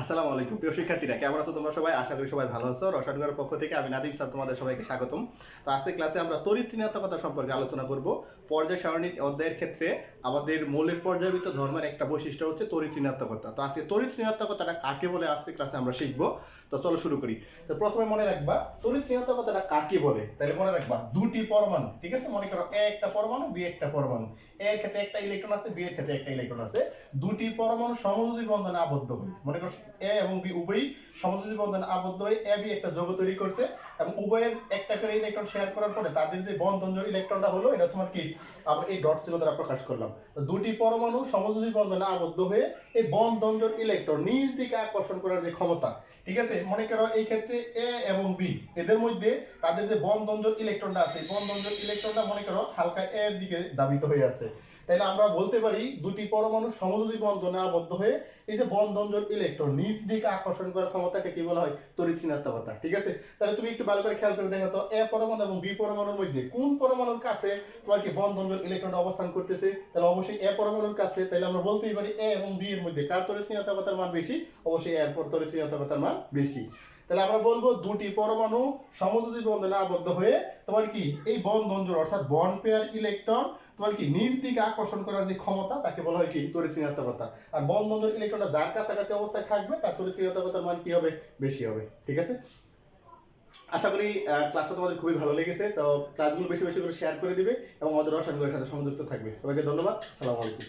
আসসালামু আলাইকুম। প্রিয় শিক্ষার্থীরা, কেমন আছো তোমরা সবাই? আশা করি সবাই ভালো আছো। রসায়নগরের পক্ষ থেকে আমি নাদিম স্যার তোমাদের সবাইকে স্বাগতম। তো আজকে ক্লাসে আমরা তড়িৎ ঋণাত্মকতা সম্পর্কে আলোচনা করব। পর্যায় সারণিক অধ্যায়ের ক্ষেত্রে আমাদের মৌলিক পর্যায়বৃত্ত ধর্মের একটা বৈশিষ্ট্য হচ্ছে তড়িৎ ঋণাত্মকতা তো আজকে তড়িৎ কাকে বলে আজকে ক্লাসে আমরা শিখব। তো চলো শুরু করি। তো প্রথমে মনে রাখবা, তড়িৎ ঋণাত্মকতাটা কাকে বলে? তাহলে মনে রাখবা, দুটি পরমাণু, ঠিক আছে? মনে করো এ একটা পরমাণু, বি একটা পরমাণু। এ এর ক্ষেত্রে একটা ইলেকট্রন আছে, বি এর ক্ষেত্রে একটা ইলেকট্রন আছে। দুটি পরমাণু সমযোজী বন্ধনে আবদ্ধ হয়, মনে করো এ এবং বি উভয়ই সমযোজী বন্ধনে আবদ্ধ হয়ে এ বি একটা যৌগ তৈরি করছে এবং উভয়ের একটা করে ইলেকট্রন শেয়ার করার পরে তাদের যে বন্ধন ইলেকট্রনটা হলো, এটা তোমার কি? আমরা এই ডট চিহ্ন দ্বারা প্রকাশ করলাম। তো দুটি পরমাণু সমযোজী বন্ধনে আবদ্ধ হয়ে এই বন্ধন ইলেকট্রন নিজ দিকে আকর্ষণ করার যে ক্ষমতা, ঠিক আছে? মনে করো এই ক্ষেত্রে এ এবং বি এদের মধ্যে তাদের যে বন্ধনজোর ইলেকট্রনটা আছে বন্ধনজোর ইলেকট্রনটা মনে করো হালকা এর দিকে দাবিত হয়ে আছে। তাহলে আমরা বলতে পারি দুটি পরমাণু সমযোজী বন্ধনে আবদ্ধ হয়ে এই যে বন্ধনজোর ইলেকট্রন নিজ দিকে আকর্ষণ করার ক্ষমতাকে কি বলা হয়? তড়িৎ ঋণাত্মকতা ঠিক আছে? তাহলে তুমি একটু ভালো করে খেয়াল করে দেখো তো, এ পরমাণু এবং বি পরমাণুর মধ্যে কোন পরমাণুর কাছে তোমার কি বন্ধনজোর ইলেকট্রনটা অবস্থান করতেছে? তাহলে অবশ্যই এ পরমাণুর কাছে। তাহলে আমরা বলতেই পারি এ এবং বি এর মধ্যে কার তড়িৎ ঋণাত্মকতার মান বেশি? অবশ্যই এর পর তড়িৎ ঋণাত্মকতার মান বেশি। তাহলে আমরা বলব দুটি পরমাণু সমযোজী বন্ধনে আবদ্ধ হয়ে তোমার কি? এই বন্ধন জোড়, অর্থাৎ বন্ড পেয়ার ইলেকট্রন তোমার কি? নিজ দিকে আকর্ষণ করার যে ক্ষমতা, তাকে বলা হয় কি? তড়িৎ ঋণাত্মকতা আর বন্ধন জোড় ইলেকট্রনটা যার কাছাকাছি অবস্থায় থাকবে, তার তড়িৎ ঋণাত্মকতার মান কি হবে? বেশি হবে। ঠিক আছে? আশা করি ক্লাসটা তোমাদের খুবই ভালো লেগেছে, তো ক্লাসগুলো বেশি বেশি করে শেয়ার করে দিবে এবং আমাদের রসায়নগুলোর সাথে সংযুক্ত থাকবে। সবাইকে ধন্যবাদ, আসসালামু আলাইকুম।